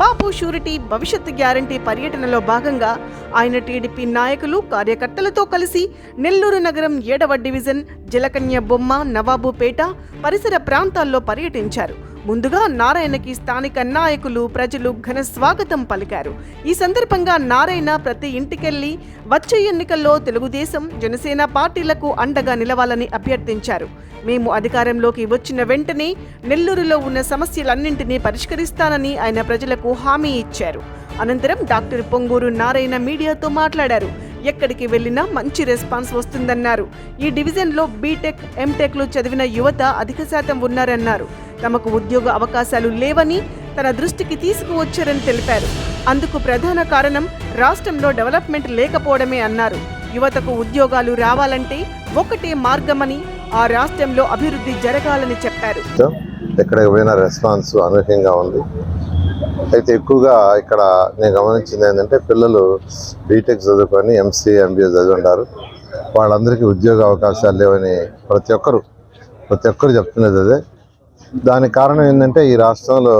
బాపు surety భవిష్యత్ guarantee పర్యటనలో భాగంగా ఆయన టీడీపీ నాయకులు కార్యకర్తలతో కలిసి నెల్లూరు నగరం ఏడవ డివిజన్ జలకన్య బొమ్మ నవాబుపేట పరిసర ప్రాంతాల్లో పర్యటించారు. ముందుగా నారాయణకి స్థానిక నాయకులు ప్రజలు ఘన స్వాగతం పలికారు. ఈ సందర్భంగా నారాయణ ప్రతి ఇంటికెళ్ళి వచ్చే ఎన్నికల్లో తెలుగుదేశం జనసేన పార్టీలకు అండగా నిలవాలని అభ్యర్థించారు. మేము అధికారంలోకి వచ్చిన వెంటనే నెల్లూరులో ఉన్న సమస్యలన్నింటినీ పరిష్కరిస్తానని ఆయన ప్రజలకు హామీ ఇచ్చారు. అనంతరం డాక్టర్ పొంగూరు నారాయణ మీడియాతో మాట్లాడారు. ఎక్కడికి వెళ్ళినా మంచి రెస్పాన్స్ వస్తుందన్నారు. ఈ డివిజన్లో బీటెక్ ఎంటెక్లు చదివిన యువత అధిక శాతం ఉన్నారన్నారు. తమకు ఉద్యోగ అవకాశాలు లేవని తన దృష్టికి తీసుకువచ్చారని తెలిపారు. అందుకు ప్రధాన కారణం రాష్ట్రంలో డెవలప్మెంట్ లేకపోవడమే అన్నారు. యువతకు ఉద్యోగాలు రావాలంటే ఒకటే మార్గమని ఆ రాష్ట్రంలో అభివృద్ధి జరగాలని చెప్పారు. ఎక్కడికి పోయిన రెస్పాన్స్ అనూహ్యంగా ఉంది. అయితే ఎక్కువగా ఇక్కడ నేను గమనించింది ఏంటంటే పిల్లలు బీటెక్ చదువుకొని ఎంసీ ఎంబీఏ చదివి ఉంటారు వాళ్ళందరికీ ఉద్యోగ అవకాశాలు లేవని ప్రతి ఒక్కరు ప్రతి ఒక్కరు చెప్తున్నది అదే. దానికి కారణం ఏంటంటే ఈ రాష్ట్రంలో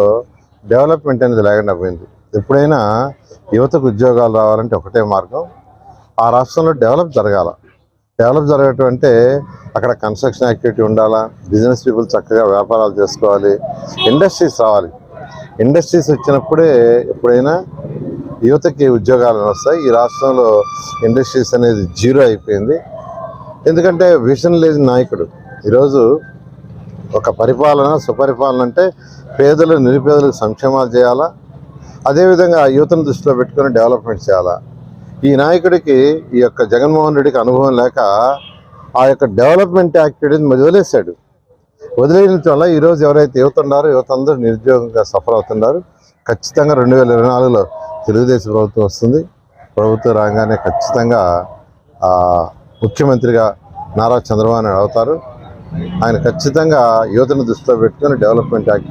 డెవలప్మెంట్ అనేది లేకుండా పోయింది. ఎప్పుడైనా యువతకు ఉద్యోగాలు రావాలంటే ఒకటే మార్గం. ఆ రాష్ట్రంలో డెవలప్ జరగాల. డెవలప్ జరగటం అంటే అక్కడ కన్స్ట్రక్షన్ యాక్టివిటీ ఉండాలా బిజినెస్ పీపుల్ చక్కగా వ్యాపారాలు చేసుకోవాలి ఇండస్ట్రీస్ రావాలి. ఇండస్ట్రీస్ వచ్చినప్పుడే ఎప్పుడైనా యువతకి ఉద్యోగాలు వస్తాయి. ఈ రాష్ట్రంలో ఇండస్ట్రీస్ అనేది జీరో అయిపోయింది. ఎందుకంటే విజన్ లేని నాయకుడు. ఈరోజు ఒక పరిపాలన సుపరిపాలన అంటే పేదలు నిరుపేదలకు సంక్షేమాలు చేయాలా? అదేవిధంగా యువతను దృష్టిలో పెట్టుకొని డెవలప్మెంట్ చేయాలా? ఈ నాయకుడికి ఈ యొక్క జగన్మోహన్ రెడ్డికి అనుభవం లేక ఆ యొక్క డెవలప్మెంట్ యాక్టివిటీని వదిలేశాడు. వదిలేయడం వల్ల ఈరోజు ఎవరైతే యువత ఉన్నారో యువత అందరూ నిరుద్యోగంగా సఫర్ అవుతున్నారు. ఖచ్చితంగా రెండు వేల ఇరవై నాలుగులో తెలుగుదేశం ప్రభుత్వం వస్తుంది. ప్రభుత్వం రాగానే ఖచ్చితంగా ముఖ్యమంత్రిగా నారా చంద్రబాబు నాయుడు అవుతారు. ఆయన ఖచ్చితంగా యువతను దృష్టిలో పెట్టుకొని డెవలప్మెంట్ యాక్ట్